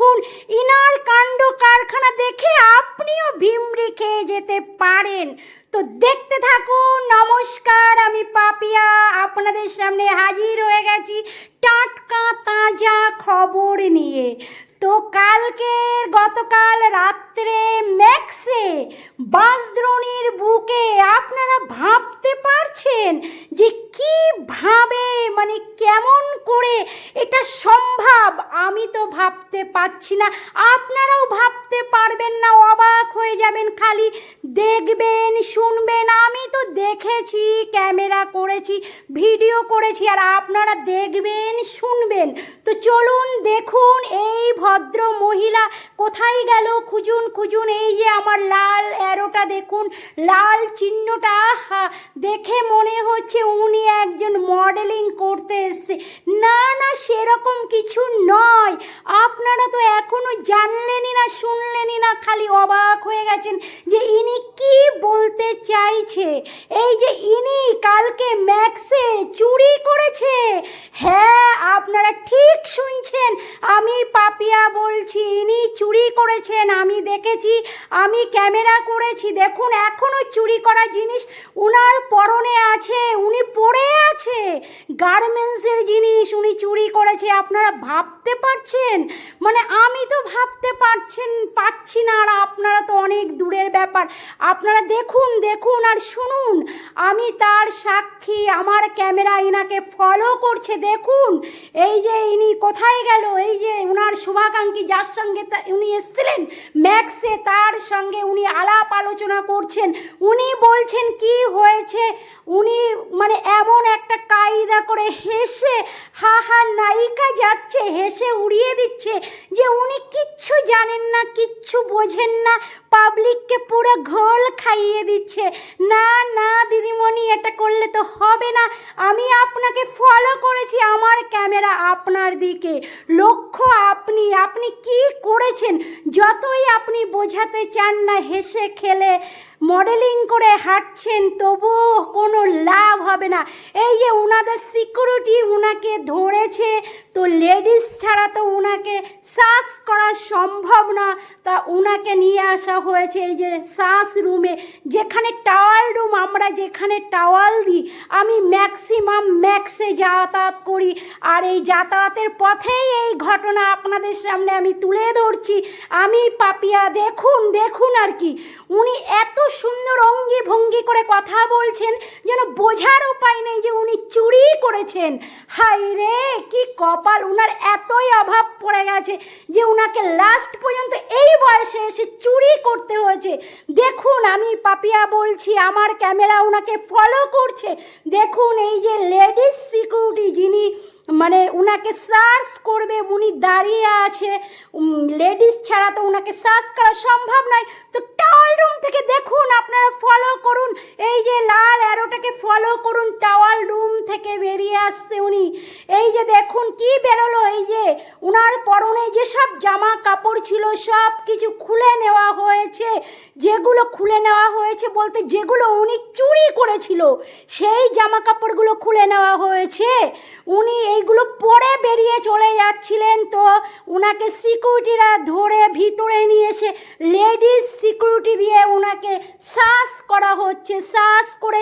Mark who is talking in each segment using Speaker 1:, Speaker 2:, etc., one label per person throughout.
Speaker 1: দেখুন, ইনার কাণ্ড কারখানা দেখে আপনিও ভিমরি খেয়ে যেতে পারেন। তো দেখতে থাকুন, নমস্কার, আমি পাপিয়া, আপনাদের সামনে হাজির হয়ে গেছি টাটকা তাজা খবর নিয়ে। তো কালকে গতকাল রাত্রে ম্যাক্সে বাঁশদ্রোণীর বুকে আপনারা ভাবতে পারছেন যে কীভাবে মানে কেমন করে এটা সম্ভব? আমি তো ভাবতে পারছি না। আপনারাও ভাবতে পারবেন না, অবাক হয়ে যাবেন খালি। দেখবেন, শুনবেন, আমি তো দেখেছি, ক্যামেরা করেছি, ভিডিও করেছি, আর আপনারা দেখবেন, শুনবেন। তো চলুন দেখুন এই ভদ্র মহিলা, কোথায় গেল খুঁজুন খুঁজুন, এই যে আমার লাল অ্যারোটা দেখুন, লাল চিহ্নটা দেখে মনে হচ্ছে উনি একজন মডেলিং করতে এসছে। না না, সেরকম কিছু নয়। আপনারা তো এখনও জানলেনই না, শুনলেনই না, খালি অবাক হয়ে গেছেন যে ইনি কি বলতে চাইছে। এই যে ইনি কালকে ম্যাক্সে চুরি করেছে। হ্যাঁ আপনারা ঠিক শুনছেন, আমি পাপিয়া বলছি, ইনি চুরি করেছেন, আমি দেখেছি, আমি ক্যামেরা করেছি। দেখুন এখনও চুরি করা জিনিস উনার পরনে আছে, উনি পরে আছে। গার্মেন্টসের জিনিস উনি চুরি করেছে, আপনারা ভাবতে পারছেন? মানে আমি তো ভাবতে পারছেন পাচ্ছি না, আর আপনারা তো অনেক দূরের ব্যাপার। আপনারা দেখুন দেখুন, আর শুনুন, আমি তার সাক্ষী, আমার ক্যামেরা ইনাকে ফলো করছে, দেখুন। এই যে ইনি কোথায় গেল, এই যে উনার শুভাকাঙ্ক্ষী যার সঙ্গে উনি এসেছিলেন ম্যাক্সে তার সঙ্গে উনি আলাপ আলোচনা করছেন। উনি বলছেন, কি হয়েছে? উনি মানে এমন একটা কায়দা করে হেসে, হা হা, নায়িকা যাচ্ছে। হেসে উড়িয়ে দিচ্ছে যে উনি কিচ্ছু জানেন না, কিচ্ছু বোঝেন না। পাবলিককে পুরো ঘোল খাইয়ে দিচ্ছে। না না, দিদিমণি, এটা করলে তো হবে না। আমি আপনাকে ফলো করেছি আমার ক্যামেরা আপনার দিকে। লক্ষ্য আপনি আপনি কি করেছেন? যতই আপনি বোঝাতে চান না হেসে খেলে মডেলিং করে হাঁটছেন, তবুও কোনো লাভ হবে না। এই যে ওনাদের সিকিউরিটি ওনাকে ধরেছে, তো লেডিস ছাড়া তো ওনাকে শ্বাস করা সম্ভব না। তা ওনাকে নিয়ে আসা হয়েছে এই যে শ্বাস রুমে যেখানে টাওয়াল রুম আমরা যেখানে টাওয়াল দিই, আমি ম্যাক্সিমাম ম্যাক্সে যাতায়াত করি। আর এই যাতায়াতের পথেই এই ঘটনা আপনাদের সামনে আমি তুলে ধরছি। আমি পাপিয়া, দেখুন দেখুন আর কি। উনি এত সুন্দর অঙ্গি ভঙ্গি করে কথা বলছেন, যেন বোঝার উপায় নেই যে উনি চুরি করেছেন। হাই রে, কি কপাল, উনার এতই অভাব পড়ে গেছে যে উনাকে লাস্ট পর্যন্ত এই বয়সে এসে চুরি করতে হয়েছে। দেখুন, আমি পাপিয়া বলছি, আমার ক্যামেরা উনাকে ফলো করছে। দেখুন, এই যে লেডিস সিকিউরিটি যিনি মানে উনাকে সার্চ করবে, উনি দাঁড়িয়ে আছে। লেডিস ছাড়া তো উনাকে সার্চ করা সম্ভব নয়। তো রুম থেকে দেখুন, আপনারা ফলো করুন। এই যে লাল অ্যারোটাকে ফলো করুন টাওয়ার রুম থেকে বেরিয়ে আসছে উনি। এই যে দেখুন কি বেরোলো, এই যে উনার পরনে যেসব জামা কাপড় ছিল সব কিছু খুলে নেওয়া হয়েছে, যেগুলো খুলে নেওয়া হয়েছে বলতে যেগুলো উনি চুরি করেছিল, সেই জামা কাপড়গুলো খুলে নেওয়া হয়েছে। উনি এইগুলো পরে বেরিয়ে চলে যাচ্ছিলেন তো ওনাকে সিকিউরিটিরা ধরে ভিতরে নিয়ে এসে লেডিস সিকিউরিটি দিয়ে ওনাকে শ্বাস করা হচ্ছে শ্বাস করে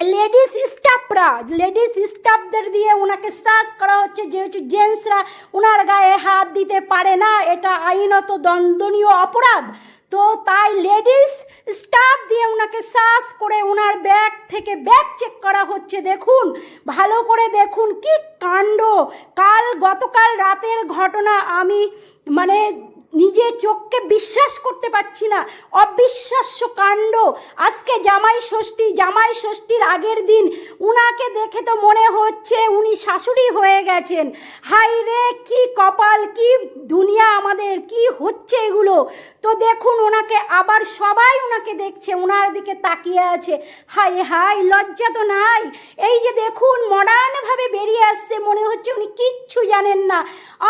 Speaker 1: লেডিস স্টাফরা, লেডিস স্টাফদের দিয়ে ওনাকে শ্বাস করা হচ্ছে যেহেতু জেন্টসরা ওনার গায়ে হাত দিতে পারে না, এটা আইনত দণ্ডনীয় অপরাধ। তো তাই লেডিস স্টাফ দিয়ে ওনাকে শ্বাস করে ওনার ব্যাগ থেকে ব্যাগ চেক করা হচ্ছে। দেখুন, ভালো করে দেখুন কি কাণ্ড। কাল গতকাল রাতের ঘটনা আমি মানে নিজের চোখকে বিশ্বাস করতে পারছি না। অবিশ্বাস্য কাণ্ড। আজকে জামাই ষষ্ঠী, জামাই ষষ্ঠীর আগের দিন উনাকে দেখে তো মনে হচ্ছে উনি শাশুড়ি হয়ে গেছেন। হাই রে কি কপাল, কি দুনিয়া আমাদের, কি হচ্ছে এগুলো? তো দেখুন ওনাকে আবার সবাই ওনাকে দেখছে ওনার দিকে তাকিয়ে আছে। হাই হাই লজ্জা তো নাই। এই যে দেখুন মডার্নভাবে বেরিয়ে আসছে, মনে হচ্ছে উনি কিচ্ছু জানেন না।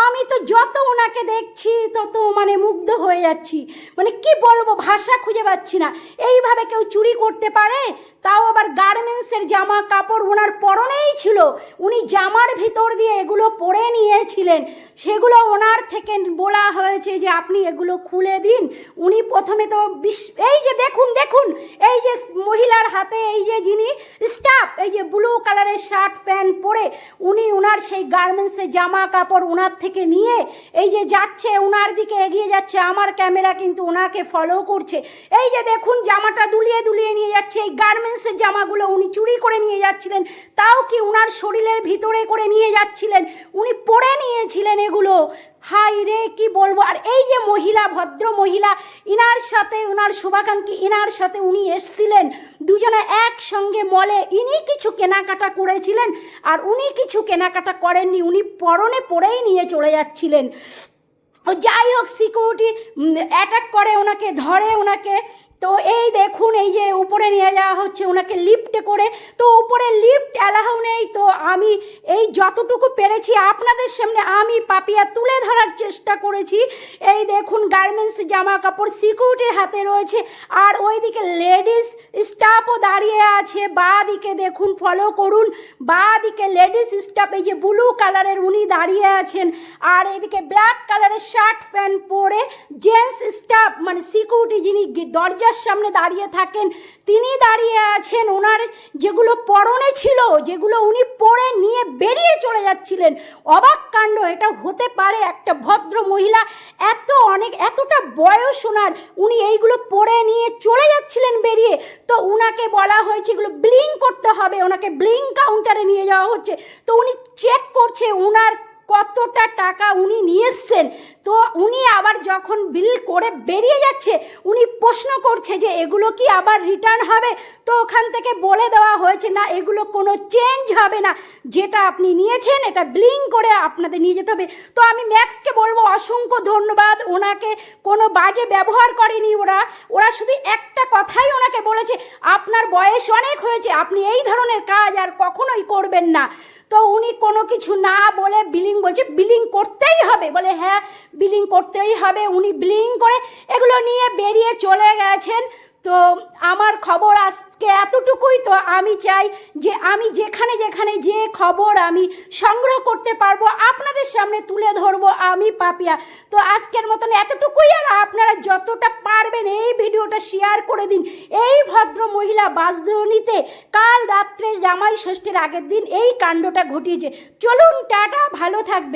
Speaker 1: আমি তো যত ওনাকে দেখছি, তত মানে মুগ্ধ হয়ে যাচ্ছি। মানে কি বলব, ভাষা খুঁজে পাচ্ছি না। এইভাবে কেউ চুরি করতে পারে, তাও আবার গার্মেন্টসের জামা কাপড় ওনার পরনেই ছিল। উনি জামার ভিতর দিয়ে এগুলো পরে নিয়েছিলেন। সেগুলো ওনার থেকে বলা হয়েছে যে, আপনি এগুলো খুলে দিন। উনি প্রথমে তো বিশ- এই যে দেখুন দেখুন, এই যে মহিলার হাতে এই যে যিনি স্টাফ, এই যে ব্লু কালারের শার্ট, প্যান্ট পরে উনি ওনার সেই গার্মেন্টসের জামা কাপড় ওনার থেকে নিয়ে, এই যে যাচ্ছে ওনার দিকে এগিয়ে যাচ্ছে, আমার ক্যামেরা কিন্তু ওনাকে ফলো করছে। এই যে দেখুন, জামাটা দুলিয়ে দুলিয়ে নিয়ে যাচ্ছে, এই গার্মেন্টসের জামাগুলো উনি চুরি করে নিয়ে যাচ্ছিলেন, তাও কি ওনার শরীরের ভিতরে করে নিয়ে যাচ্ছিলেন? উনি পরে নিয়েছিলেন এগুলো। হাই রে, কি বলব? আর এই যে মহিলা, ভদ্র মহিলা, ইনার সাথে ওনার শুভাকাঙ্ক্ষী, ইনার সাথে উনি এসছিলেন। দুজনে একসঙ্গে মলে ইনি কিছু কেনাকাটা করেছিলেন, আর উনি কিছু কেনাকাটা করেননি, উনি পরনে পরেই নিয়ে চলে যাচ্ছিলেন। যাই হোক সিকিউরিটি অ্যাটাক করে ওনাকে ধরে ওনাকে তো এই দেখুন, এই যে উপরে নিয়ে যাওয়া হচ্ছে, ওনাকে লিফটে করে। তো উপরে লিফট অ্যালাউ নেই, তো আমি এই যতটুকু পেরেছি আপনাদের সামনে আমি পাপিয়া তুলে ধরার চেষ্টা করেছি। এই দেখুন গার্মেন্টস জামা কাপড় সিকিউরিটির হাতে রয়েছে। আর ওইদিকে লেডিস স্টাফও দাঁড়িয়ে আছে। বা দিকে দেখুন ফলো করুন। বা দিকে লেডিস স্টাফ এই যে ব্লু কালারের উনি দাঁড়িয়ে আছেন। আর এদিকে ব্ল্যাক কালারের শার্ট প্যান্ট পরে জেন্টস স্টাফ মানে সিকিউরিটি যিনি গে- দরজার সামনে দাঁড়িয়ে থাকেন। তিনি দাঁড়িয়ে আছেন ওনার যেগুলো পরনে ছিল, যেগুলো উনি পরে নিয়ে বেরিয়ে চলে যাচ্ছিলেন। অবাক কাণ্ড, এটা হতে পারে একটা ভদ্র মহিলা। এত অনেক, এতটা বয়স ওনার। উনি এইগুলো পরে নিয়ে চলে যাচ্ছিলেন বেরিয়ে। তো উনাকে বলা হয়েছে, এগুলো ব্লিং করতে হবে। ওনাকে ব্লিং কাউন্টারে নিয়ে যাওয়া হচ্ছে। তো উনি চেক করছে, উনার কতটা টাকা উনি নিয়ে এসছেন? তো উনি আবার যখন বিল করে বেরিয়ে যাচ্ছে, উনি প্রশ্ন করছে যে এগুলো কি আবার রিটার্ন হবে? তো ওখান থেকে বলে দেওয়া হয়েছে, না, এগুলো কোনো চেঞ্জ হবে না। যেটা আপনি নিয়েছেন, এটা ব্লিং করে আপনাদের নিয়ে যেতে হবে। তো আমি ম্যাক্সকে বলব, অসংখ্য ধন্যবাদ। ওনাকে কোনো বাজে ব্যবহার করেনি ওরা। ওরা শুধু একটা কথাই ওনাকে বলেছে, আপনার বয়স অনেক হয়েছে, আপনি এই ধরনের কাজ আর কখনোই করবেন না। তো উনি কোনো কিছু না বলে বিলিং বলছে বিলিং করতেই হবে। বলে হ্যাঁ বিলিং করতেই হবে। উনি বিলিং করে এগুলো নিয়ে বেরিয়ে চলে গেছেন। তো আমার খবর আজকে এতটুকুই, তো আমি চাই যে আমি যেখানে যেখানে যে খবর আমি সংগ্রহ করতে পারব, আপনাদের সামনে তুলে ধরবো আমি পাপিয়া। তো আজকের মতন এতটুকুই, আর আপনারা যতটা পারবেন এই ভিডিওটা শেয়ার করে দিন। এই ভদ্র মহিলা বাসধনিতে কাল রাত্রে জামাই ষষ্ঠীর আগের দিন এই কাণ্ডটা ঘটিয়েছে। চলুন, টাটা, ভালো থাকবে